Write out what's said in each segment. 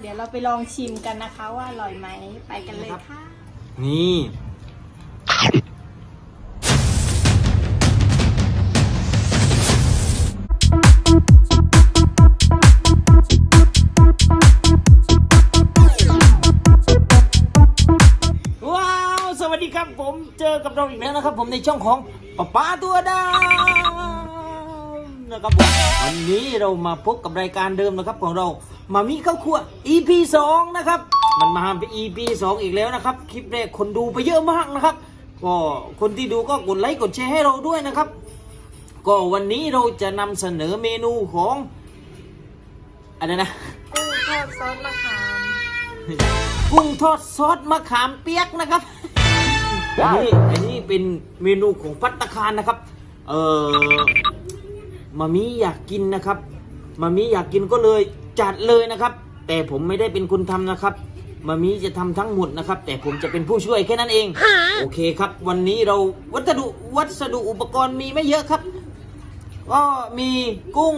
เดี๋ยวเราไปลองชิมกันนะคะว่าอร่อยไหมไปกันเลยค่ะ นี่ว้าว สวัสดีครับผมเจอกับเราอีกแล้วนะครับ ผมในช่องของป้าป้าตัวดำ นะครับผมวันนี้เรามาพบกับรายการเดิมนะครับของเรามามีข้าวคั่ว EP 2 นะครับ มันมาเป็น EP 2 อีกแล้วนะครับ คลิปแรกคนดูไปเยอะมากนะครับ ก็คนที่ดูก็กดไลค์กดแชร์ให้เราด้วยนะครับ ก็วันนี้เราจะนำเสนอเมนูของอะไรนะกุ้งทอดซอสมะขาม กุ้งทอดซอสมะขามเปียกนะครับอันนี้อันนี้เป็นเมนูของพัตตาคารนะครับ เออ มามีอยากกินนะครับมามีอยากกินก็เลยจัดเลยนะครับ แต่ผมไม่ได้เป็นคนทำนะครับมามีจะทำทั้งหมดนะครับ แต่ผมจะเป็นผู้ช่วยแค่นั้นเอง โอเคครับ วันนี้เราวัสดุวัสดุอุปกรณ์มีไม่เยอะครับ ก็มีกุ้ง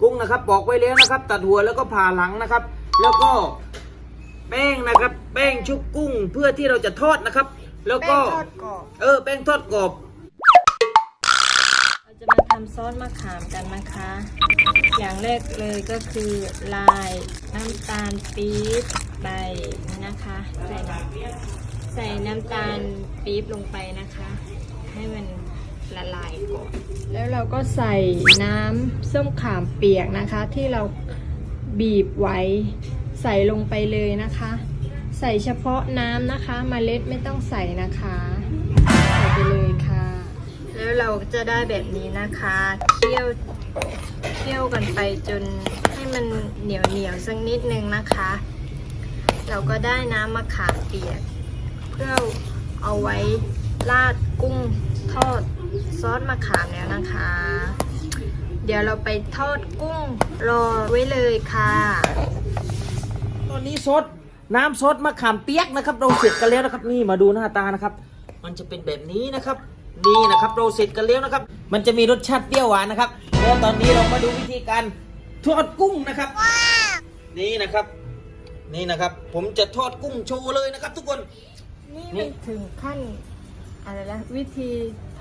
กุ้งนะครับบอกไว้แล้วนะครับ ตัดหัวแล้วก็ผ่าหลังนะครับ แล้วก็แป้งนะครับ แป้งชุบกุ้งเพื่อที่เราจะทอดนะครับ แล้วแป้ก็งทอดกรอบเออแป้งทอดกรอบเราจะมาทำซอสมะขามกันนะคะ อย่างแรกเลยก็คือลายน้ำตาลปี๊บไปนะคะ ใส่ใส่น้ำตาลปี๊บลงไปนะคะ ให้มันละลายก่อน แล้วเราก็ใส่น้ำส้มขามเปียกนะคะ ที่เราบีบไว้ใส่ลงไปเลยนะคะ ใส่เฉพาะน้ำนะคะมเมล็ดไม่ต้องใส่นะคะ แล้วเราจะได้แบบนี้นะคะ เคี่ยวเคี่ยวกันไปจนให้มันเหนียวเหนียวๆสักนิดนึงนะคะ เราก็ได้น้ำมะขามเปียก เพื่อเอาไว้ราดกุ้งทอดซอสมะขามแล้วนะคะ เดี๋ยวเราไปทอดกุ้งรอไว้เลยค่ะ ตอนนี้ซดน้ำซดมะขามเปียกนะครับเราเสร็จกันแล้วนะครับนี่มาดูหน้าตานะครับ มันจะเป็นแบบนี้นะครับ นี่นะครับเราเสร็จกันแล้วนะครับ มันจะมีรสชาติเปรี้ยวหวานนะครับแล้วตอนนี้เรามาดูวิธีการทอดกุ้งนะครับ นี่นะครับ นี่นะครับ ผมจะทอดกุ้งโชว์เลยนะครับ ทุกคนนี่นี่มันถึงขั้นอะไรละวิธี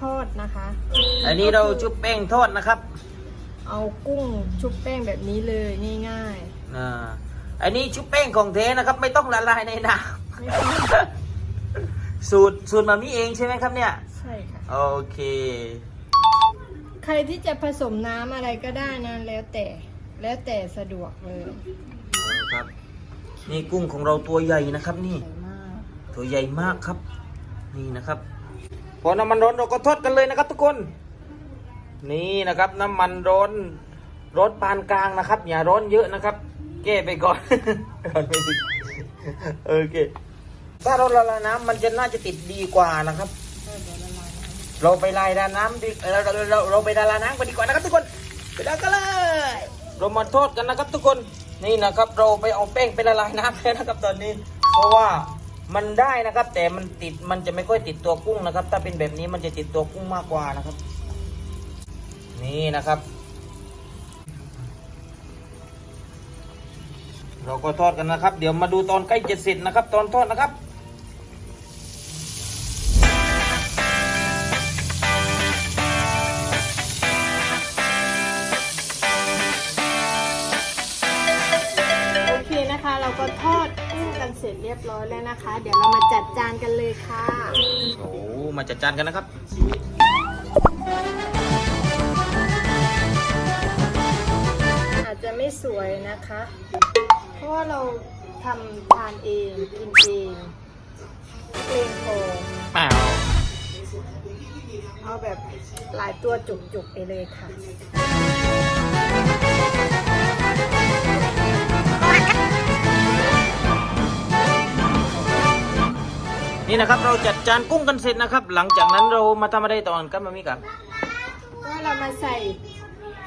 ทอดนะคะ อันนี้เราชุบแป้งทอดนะครับ เอากุ้งชุบแป้งแบบนี้เลยง่ายอ่าอันนี้ชุบแป้งของเทนะครับ ไม่ต้องละลายในน้ๆไม่ต้องำสูตรสูตรมามีเองใช่ไหมครับเนี่ย ใช่ค่ะ โอเค ใครที่จะผสมน้ำอะไรก็ได้นะแล้วแต่ แล้วแต่สะดวกเลยครับ นี่กุ้งของเราตัวใหญ่นะครับ นี่สวยมากตัวใหญ่มากครับ นี่นะครับ พอน้ำมันร้อนเราก็ทอดกันเลยนะครับ ทุกคน นี่นะครับ น้ำมันร้อนร้อนปานกลางนะครับ อย่าร้อนเยอะนะครับ แก้ไปก่อนร้อนไม่ดีโอเค ถ้าเราละลายน้ำมันจะน่าจะติดดีกว่านะครับ เราไปลายดาน้ำดีเราเราเราเราไปดาราน้ำกันดีกว่านะครับทุกคนไปดากันเลยเรามาโทษกันนะครับทุกคนนี่นะครับเราไปเอาแป้งไปละลายน้ำแล้วนะครับตอนนี้ เพราะว่ามันได้นะครับ แต่มันติดมันจะไม่ค่อยติดตัวกุ้งนะครับ ถ้าเป็นแบบนี้มันจะติดตัวกุ้งมากกว่านะครับ นี่นะครับ เราก็ทอดกันนะครับ เดี๋ยวมาดูตอนใกล้จะเสร็จนะครับ ตอนทอดนะครับ จเรียบร้อยแล้วนะคะ เดี๋ยวเรามาจัดจานกันเลยค่ะ โอ้มาจัดจานกันนะครับ อาจจะไม่สวยนะคะ เพราะว่าเราทำทานเองกินเองเองพออ้าวเอาแบบหลายตัวจุกๆไปเลยค่ะ นี่นะครับเราจัดจานกุ้งกันเสร็จนะครับ หลังจากนั้นเรามาทำอะไรต่อกันครับมามิกับก็เรามาใส่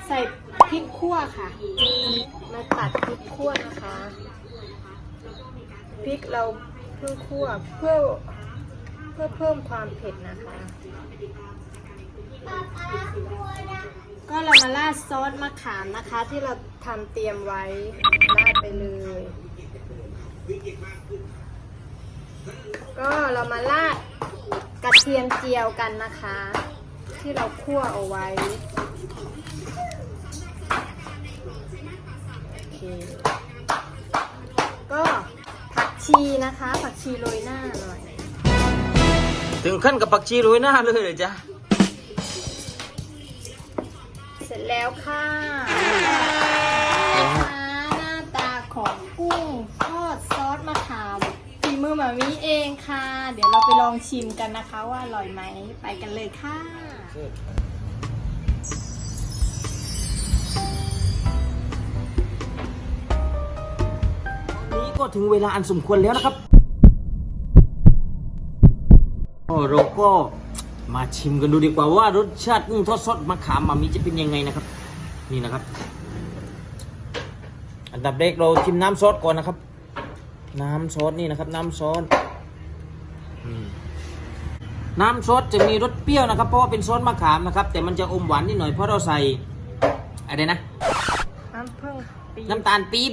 ใส่พริกขั่วค่ะ มาตัดพริกขั่วนะคะพริกเราเพิ่งขั่วเพื่อเพื่อเพิ่มความเผ็ดนะคะ ก็เรามาราดซอสมะขามนะคะ ที่เราทำเตรียมไว้ราดไปเลย ก็เรามาราดกระเทียมเจียวกันนะคะ ที่เราคั่วเอาไว้โอเคก็ผักชีนะคะ ผักชีโรยหน้าหน่อยถึงขั้นกับผักชีโรยหน้าเลยเหรอจ๊ะเสร็จแล้วค่ะนะคะหน้าตาของกุ้งทอดซอสมะขามฝี มือหมามีเองค่ะ เดี๋ยวเราไปลองชิมกันนะคะว่าอร่อยไหมไปกันเลยค่ะนี้ก็ถึงเวลาอันสมควรแล้วนะครับเราก็มาชิมกันดูดีกว่าว่ารสชาติกุ้งทอดซอสมะขามมามีจะเป็นยังไงนะครับ นี่นะครับ อันดับแรกเราชิมน้ำซอสก่อนนะครับ น้ำซอสนี่นะครับ น้ำซอสอืมน้ำซอสจะมีรสเปรี้ยวนะครับ เพราะว่าเป็นซอสมะขามนะครับ แต่มันจะอมหวานนิดหน่อยเพราะเราใส่อะไรนะ น้ำผึ้งปี๊บน้ำตาลปี๊บ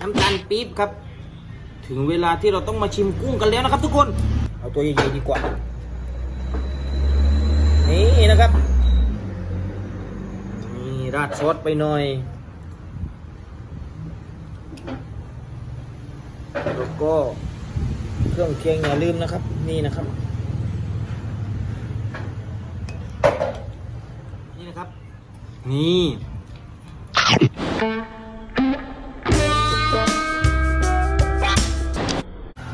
น้ำตาลปี๊บครับ ถึงเวลาที่เราต้องมาชิมกุ้งกันแล้วนะครับ ทุกคน เอาตัวใหญ่ๆดีกว่า นี่นะครับนี่ราดซอสไปหน่อย แล้ว ก็เครื่องเคียงอย่าลืมนะครับ นี่นะครับ นี่นะครับ นี่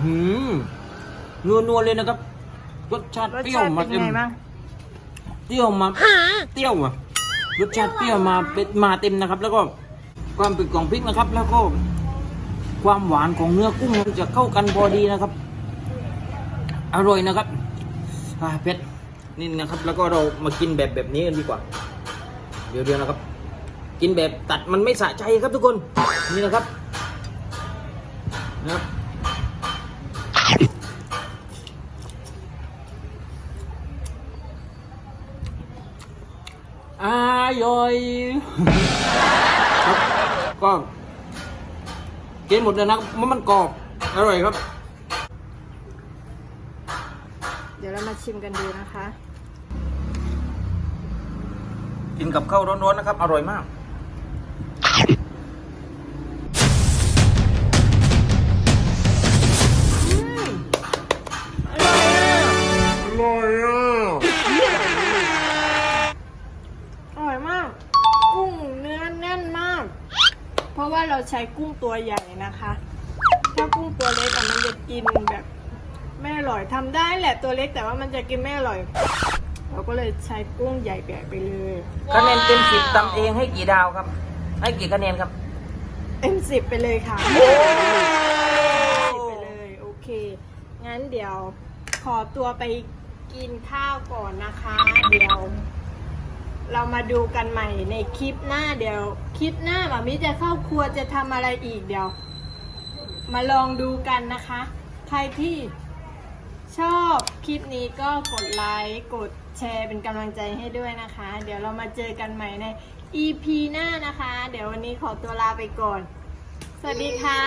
หืมนัวนัวๆเลยนะครับ รสชาติรสเปรี้ยชาวติมาเป็นเต็มไงบ้างเปรี้ยวมาเปรี้ยวอะรสชาติเปรี้ยวมาเป็นมาเต็มนะครับ แล้วก็ความเผ็ดของพริกนะครับ แล้วก็ ความหวานของเนื้อกุ้งมันจะเข้ากันพอดีนะครับ อร่อยนะครับอ่าเผ็ดนี่นะครับ แล้วก็เรามากินแบบแบบนี้กันดีกว่า เดี๋ยวเดียวนะครับ กินแบบตัดมันไม่สะใจครับทุกคนนี่นะครับนะครับอร่อยก็ กินหมดเลยนะครับมันมันกรอบ อร่อยครับ เดี๋ยวเรามาชิมกันดูนะคะ กินกับข้าวร้อนๆนะครับ อร่อยมาก ใช้กุ้งตัวใหญ่นะคะ ถ้ากุ้งตัวเล็กอะมันจะกินแบบไม่อร่อยทำได้แหละตัวเล็กแต่ว่ามันจะกินไม่อร่อย เราก็เลยใช้กุ้งใหญ่แบกไปเลยคะแนนเต็มสิบตำเองให้กี่ดาวครับ ให้กี่คะแนนครับเต็มสิบไปเลยค่ะสิบไปเลยโอเค งั้นเดี๋ยวขอตัวไปกินข้าวก่อนนะคะ เดี๋ยว เรามาดูกันใหม่ในคลิปหน้าเดี๋ยว คลิปหน้าหมามิจะเข้าครัวจะทำอะไรอีกเดี๋ยว มาลองดูกันนะคะ ใครที่ชอบคลิปนี้ก็กดไลค์กดแชร์เป็นกำลังใจให้ด้วยนะคะ เดี๋ยวเรามาเจอกันใหม่ใน EP หน้านะคะ เดี๋ยววันนี้ขอตัวลาไปก่อน สวัสดีค่ะ